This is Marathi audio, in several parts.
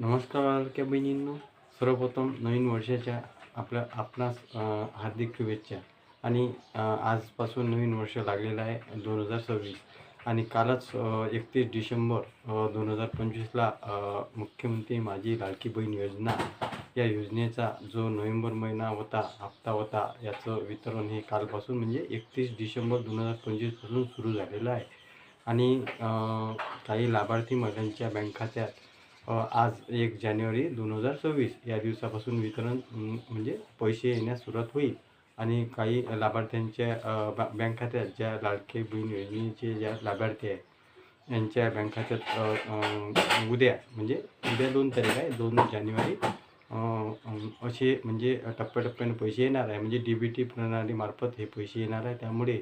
नमस्कार लाडक्या बहिणींनो. सर्वप्रथम नवीन वर्षाच्या आपल्या आपणास हार्दिक शुभेच्छा. आणि आजपासून नवीन वर्ष लागलेलं आहे दोन हजार सव्वीस. आणि कालच एकतीस डिसेंबर दोन हजार पंचवीसला मुख्यमंत्री माझी लाडकी बहीण योजना या योजनेचा जो नोव्हेंबर महिना होता हप्ता होता याचं वितरण हे कालपासून म्हणजे एकतीस डिसेंबर दोन हजार पंचवीसपासून सुरू झालेलं आहे. आणि काही लाभार्थी महिलांच्या बँक खात्यात आज एक जानेवारी दोन हजार सव्वीस. या दिवसापासून वितरण म्हणजे पैसे येण्यास सुरुवात होईल. आणि काही लाभार्थ्यांच्या बा- बँक खात्यात ज्या लाडके बहीण योजनेचे ज्या लाभार्थी आहे यांच्या बँक खात्यात उद्या म्हणजे उद्या दोन तारीख आहे दोन जानेवारी असे म्हणजे टप्प्याटप्प्याने पैसे येणार आहे. म्हणजे डी बी टी प्रणालीमार्फत हे पैसे येणार आहे. त्यामुळे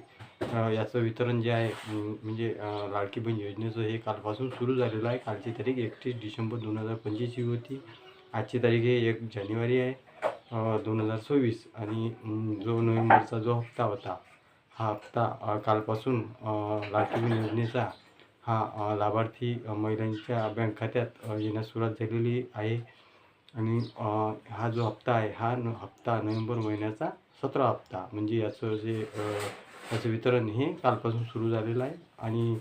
याचं वितरण जे आहे म्हणजे लाडकी बहीण योजनेचं हे कालपासून सुरू झालेलं आहे. कालची तारीख एकतीस डिसेंबर दोन हजार पंचवीसची होती. आजची तारीख हे एक जानेवारी आहे दोन हजार सव्वीस. आणि जो नोव्हेंबरचा जो हप्ता होता हा हप्ता कालपासून लाडकी बहीण योजनेचा हा लाभार्थी महिलांच्या बँक खात्यात येण्यास सुरुवात झालेली आहे. आणि हा जो हप्ता आहे हा न हप्ता नोव्हेंबर महिन्याचा सतरा हप्ता. म्हणजे याचं जे त्याचं वितरण हे कालपासून सुरू झालेलं आहे. आणि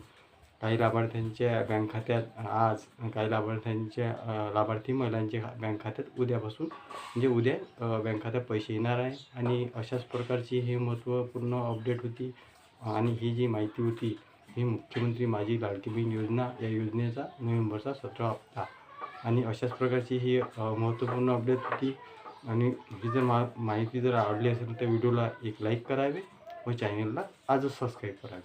काही लाभार्थ्यांच्या बँक खात्यात आज काही लाभार्थ्यांच्या लाभार्थी महिलांच्या बँक खात्यात उद्यापासून म्हणजे उद्या बँक खात्यात पैसे येणार आहे. आणि अशाच प्रकारची हे महत्त्वपूर्ण अपडेट होती. आणि ही जी माहिती होती ही मुख्यमंत्री माझी लाडकी बहीण योजना या योजनेचा नोव्हेंबरचा सतरा हप्ता. आणि अशाच प्रकारची ही महत्त्वपूर्ण अपडेट होती. आणि ही जर मा माहिती जर आवडली असेल तर व्हिडिओला एक लाईक करावे. व चॅनलला आजच सबस्क्राईब करावे